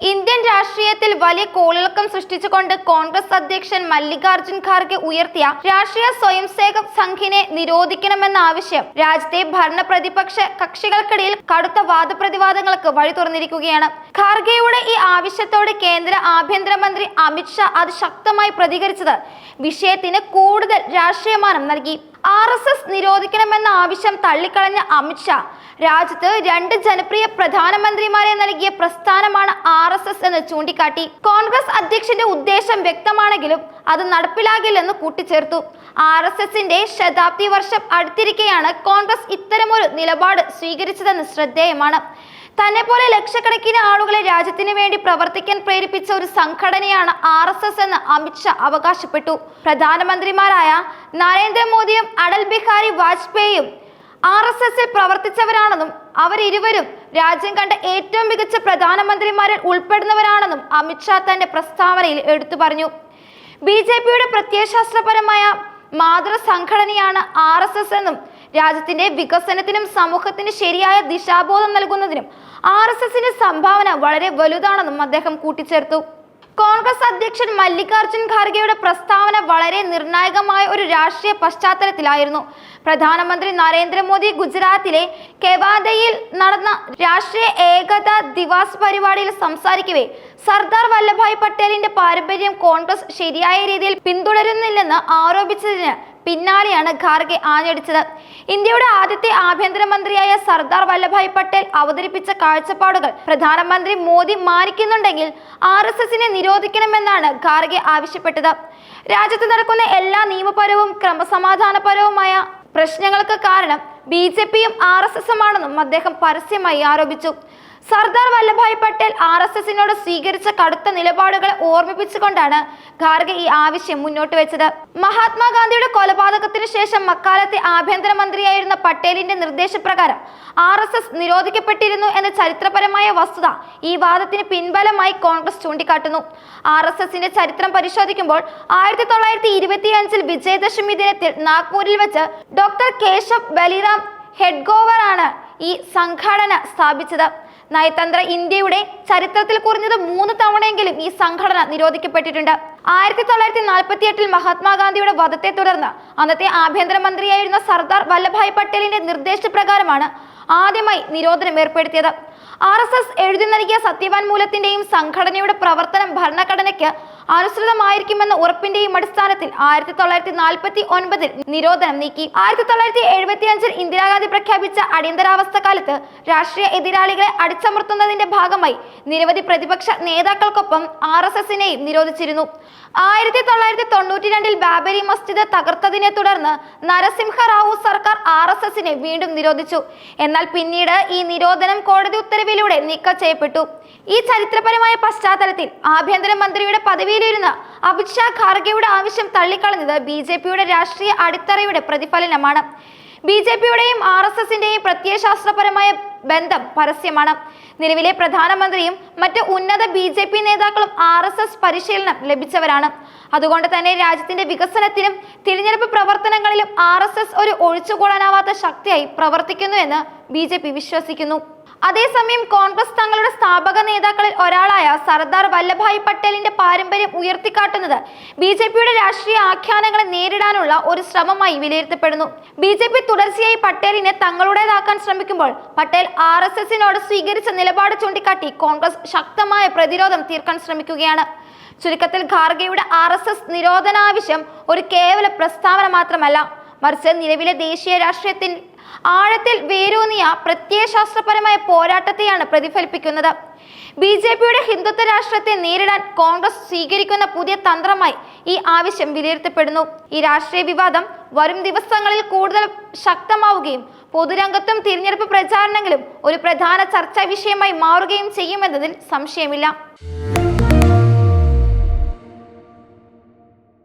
Indian രാഷ്ട്രീയത്തിൽ വലിയ കോളിളക്കം സൃഷ്ടിച്ചുകൊണ്ട് കോൺഗ്രസ് അധ്യക്ഷൻ മല്ലികാർജുൻ ഖാർഗെ ഉയർത്തിയ രാഷ്ട്രീയ സ്വയംസേവക് സംഘിനെ നിരോധിക്കണമെന്ന ആവശ്യം രാജ്യത്തെ ഭരണ പ്രതിപക്ഷ കക്ഷികൾക്കിടയിൽ കടുത്ത വാദപ്രതിവാദങ്ങൾക്ക് വഴി തുറന്നിരിക്കുകയാണ്. ഖാർഗെയുടെ ഈ ആവശ്യത്തോട് കേന്ദ്ര ആഭ്യന്തരമന്ത്രി അമിത്ഷാ അത് ശക്തമായി പ്രതികരിച്ചത് വിഷയത്തിന് കൂടുതൽ രാഷ്ട്രീയമാനം നൽകി. ആർ എസ് എസ് നിരോധിക്കണമെന്ന ആവശ്യം തള്ളിക്കളഞ്ഞ അമിത്ഷാ രാജ്യത്ത് രണ്ട് ജനപ്രിയ പ്രധാനമന്ത്രിമാരെ നൽകിയ പ്രസ്ഥാനമാണ് ആർ എസ് എസ് എന്ന് ചൂണ്ടിക്കാട്ടി. കോൺഗ്രസ് അധ്യക്ഷന്റെ ഉദ്ദേശം വ്യക്തമാണെങ്കിലും അത് നടപ്പിലാകില്ലെന്ന് കൂട്ടിച്ചേർത്തു. ആർ എസ് എസിന്റെ ശതാബ്ദി വർഷം അടുത്തിരിക്കെയാണ് കോൺഗ്രസ് ഇത്തരമൊരു നിലപാട് സ്വീകരിച്ചതെന്ന് ശ്രദ്ധേയമാണ്. തന്നെ പോലെ ലക്ഷക്കണക്കിന് ആളുകളെ രാജ്യത്തിന് വേണ്ടി പ്രവർത്തിക്കാൻ പ്രേരിപ്പിച്ച ഒരു സംഘടനയാണ് ആർ എസ് എസ് എന്ന് അമിത്ഷാ അവകാശപ്പെട്ടു. പ്രധാനമന്ത്രിമാരായ നരേന്ദ്രമോദിയും അടൽ ബിഹാരി വാജ്പേയിയും ആർ എസ് എസിൽ പ്രവർത്തിച്ചവരാണെന്നും അവരിരുവരും രാജ്യം കണ്ട ഏറ്റവും മികച്ച പ്രധാനമന്ത്രിമാരിൽ ഉൾപ്പെടുന്നവരാണെന്നും അമിത്ഷാ തന്റെ പ്രസ്താവനയിൽ എടുത്തു പറഞ്ഞു. ബി ജെ പിയുടെ പ്രത്യയശാസ്ത്രപരമായ മാതൃ സംഘടനയാണ് ആർ എസ് എസ് എന്നും രാജ്യത്തിന്റെ വികസനത്തിനും സമൂഹത്തിന് ശരിയായ ദിശാബോധം നൽകുന്നതിനും ആർ എസ് എസിന്റെ സംഭാവന വളരെ വലുതാണെന്നും അദ്ദേഹം കൂട്ടിച്ചേർത്തു. കോൺഗ്രസ് അധ്യക്ഷൻ മല്ലികാർജുൻ ഖാർഗെയുടെ പ്രസ്താവന വളരെ നിർണായകമായ ഒരു രാഷ്ട്രീയ പശ്ചാത്തലത്തിലായിരുന്നു. പ്രധാനമന്ത്രി നരേന്ദ്രമോദി ഗുജറാത്തിലെ കെവാദയിൽ നടന്ന രാഷ്ട്രീയ ഏകതാ ദിവാസ് പരിപാടിയിൽ സംസാരിക്കവേ സർദാർ വല്ലഭായ് പട്ടേലിന്റെ പാരമ്പര്യം കോൺഗ്രസ് ശരിയായ രീതിയിൽ പിന്തുടരുന്നില്ലെന്ന് ആരോപിച്ചതിന് പിന്നാലെയാണ് ഖാർഗെ ആഞ്ഞടിച്ചത്. ഇന്ത്യയുടെ ആദ്യത്തെ ആഭ്യന്തരമന്ത്രിയായ സർദാർ വല്ലഭായ് പട്ടേൽ അവതരിപ്പിച്ച കാഴ്ചപ്പാടുകൾ പ്രധാനമന്ത്രി മോദി മാനിക്കുന്നുണ്ടെങ്കിൽ ആർ എസ് എസിനെ നിരോധിക്കണമെന്നാണ് ഖാർഗെ ആവശ്യപ്പെട്ടത്. രാജ്യത്ത് നടക്കുന്ന എല്ലാ നിയമപരവും ക്രമസമാധാനപരവുമായ പ്രശ്നങ്ങൾക്ക് കാരണം ബി ജെ പിയും ആർ എസ് എസുമാണെന്നും അദ്ദേഹം പരസ്യമായി ആരോപിച്ചു. സർദാർ വല്ലഭായ് പട്ടേൽ ആർ എസ് എസിനോട് സ്വീകരിച്ച കടുത്ത നിലപാടുകളെ ഓർമ്മിപ്പിച്ചുകൊണ്ടാണ് ഖാർഗെ ഈ ആവശ്യം മുന്നോട്ട് വെച്ചത്. മഹാത്മാഗാന്ധിയുടെ കൊലപാതകത്തിന് ശേഷം മക്കാലത്തെ ആഭ്യന്തരമന്ത്രിയായിരുന്ന പട്ടേലിന്റെ നിർദ്ദേശപ്രകാരം ആർ എസ് എസ് നിരോധിക്കപ്പെട്ടിരുന്നു എന്ന ചരിത്രപരമായ വസ്തുത ഈ വാദത്തിന് പിൻബലമായി കോൺഗ്രസ് ചൂണ്ടിക്കാട്ടുന്നു. ആർ എസ് എസിന്റെ ചരിത്രം പരിശോധിക്കുമ്പോൾ ആയിരത്തി തൊള്ളായിരത്തി ഇരുപത്തി അഞ്ചിൽ വിജയദശമി ദിനത്തിൽ നാഗ്പൂരിൽ വെച്ച് ഡോക്ടർ കേശവ് ബലിറാം ഹെഡ്ഗോവർ ആണ് ഈ സംഘടന സ്ഥാപിച്ചത്. നയതന്ത്ര ഇന്ത്യയുടെ ചരിത്രത്തിൽ കുറഞ്ഞത് മൂന്ന് തവണയെങ്കിലും ഈ സംഘടന നിരോധിക്കപ്പെട്ടിട്ടുണ്ട്. ആയിരത്തി തൊള്ളായിരത്തി നാൽപ്പത്തി എട്ടിൽ മഹാത്മാഗാന്ധിയുടെ വധത്തെ തുടർന്ന് അന്നത്തെ ആഭ്യന്തരമന്ത്രിയായിരുന്ന സർദാർ വല്ലഭായ് പട്ടേലിന്റെ നിർദ്ദേശപ്രകാരമാണ് ആദ്യമായി നിരോധനം ഏർപ്പെടുത്തിയത്. ആർ എസ് എസ് എഴുതി നൽകിയ സത്യവാൻ മൂലത്തിന്റെയും സംഘടനയുടെ പ്രവർത്തനം ഭരണഘടനയ്ക്ക് അനുസൃതമായിരിക്കുമെന്ന ഉറപ്പിന്റെയും അടിസ്ഥാനത്തിൽ ആയിരത്തി തൊള്ളായിരത്തി നാൽപ്പത്തി ഒൻപതിൽ നിരോധനം നീക്കി. ആയിരത്തി തൊള്ളായിരത്തി എഴുപത്തി അഞ്ചിൽ ഇന്ദിരാഗാന്ധി പ്രഖ്യാപിച്ച അടിയന്തരാവസ്ഥ കാലത്ത് രാഷ്ട്രീയ എതിരാളികളെ അടിച്ചമർത്തുന്നതിന്റെ ഭാഗമായി നിരവധി പ്രതിപക്ഷ നേതാക്കൾക്കൊപ്പം ആർ എസ് എസിനെയും നിരോധിച്ചിരുന്നു. ആയിരത്തി തൊള്ളായിരത്തി തൊണ്ണൂറ്റി രണ്ടിൽ ബാബരി മസ്ജിദ് തകർത്തതിനെ തുടർന്ന് നരസിംഹ റാവു സർക്കാർ ആർ എസ് എസിനെ വീണ്ടും നിരോധിച്ചു. എന്നാൽ പിന്നീട് ഈ നിരോധനം കോടതി ഉത്തരവിലൂടെ നീക്കം ചെയ്യപ്പെട്ടു. ഈ ചരിത്രപരമായ പശ്ചാത്തലത്തിൽ ആഭ്യന്തരമന്ത്രിയുടെ പദവിയിലിരുന്ന അമിത്ഷാ ഖാർഗെയുടെ ആവശ്യം തള്ളിക്കളഞ്ഞത് ബി ജെ പിയുടെ രാഷ്ട്രീയ അടിത്തറയുടെ പ്രതിഫലനമാണ്. ബി ജെ പിയുടെയും ആർ എസ് എസിന്റെയും പ്രത്യയശാസ്ത്രപരമായ ബന്ധം പരസ്യമാണ്. നിലവിലെ പ്രധാനമന്ത്രിയും മറ്റ് ഉന്നത ബി ജെ പി നേതാക്കളും ആർ എസ് എസ് പരിശീലനം ലഭിച്ചവരാണ്. അതുകൊണ്ട് തന്നെ രാജ്യത്തിന്റെ വികസനത്തിലും തിരഞ്ഞെടുപ്പ് പ്രവർത്തനങ്ങളിലും ആർ എസ് എസ് ഒരു ഒഴിച്ചുകൂടാനാവാത്ത ശക്തിയായി പ്രവർത്തിക്കുന്നു എന്ന് ബി ജെ പി വിശ്വസിക്കുന്നു. അതേസമയം കോൺഗ്രസ് തങ്ങളുടെ സ്ഥാപക നേതാക്കളിൽ ഒരാളായ സർദാർ വല്ലഭായ് പട്ടേലിന്റെ പാരമ്പര്യം ഉയർത്തിക്കാട്ടുന്നത് ബി ജെ പിയുടെ രാഷ്ട്രീയ ആഖ്യാനങ്ങളെ നേരിടാനുള്ള ഒരു ശ്രമമായി വിലയിരുത്തപ്പെടുന്നു. ബി ജെ പി തുടർച്ചയായി പട്ടേലിനെ തങ്ങളുടേതാക്കാൻ ശ്രമിക്കുമ്പോൾ പട്ടേൽ ആർ എസ് എസിനോട് സ്വീകരിച്ച നിലപാട് ചൂണ്ടിക്കാട്ടി കോൺഗ്രസ് ശക്തമായ പ്രതിരോധം തീർക്കാൻ ശ്രമിക്കുകയാണ്. ചുരുക്കത്തിൽ ഖാർഗെയുടെ ആർ എസ് എസ് നിരോധനാവശ്യം ഒരു കേവല പ്രസ്താവന മാത്രമല്ല മറിച്ച് നിലവിലെ ദേശീയ രാഷ്ട്രീയത്തിൽ ആഴത്തിൽ വേരൂന്നിയ പ്രത്യയശാസ്ത്രപരമായ പോരാട്ടത്തെയാണ് പ്രതിഫലിപ്പിക്കുന്നത്. ബി ജെ പിയുടെ ഹിന്ദുത്വ രാഷ്ട്രത്തെ നേരിടാൻ കോൺഗ്രസ് സ്വീകരിക്കുന്ന പുതിയ തന്ത്രമായി ഈ ആവശ്യം വിലയിരുത്തപ്പെടുന്നു. ഈ രാഷ്ട്രീയ വിവാദം വരും ദിവസങ്ങളിൽ കൂടുതൽ ശക്തമാവുകയും പൊതുരംഗത്തും തിരഞ്ഞെടുപ്പ് പ്രചാരണങ്ങളും ഒരു പ്രധാന ചർച്ചാ വിഷയമായി മാറുകയും ചെയ്യുമെന്നതിൽ സംശയമില്ല.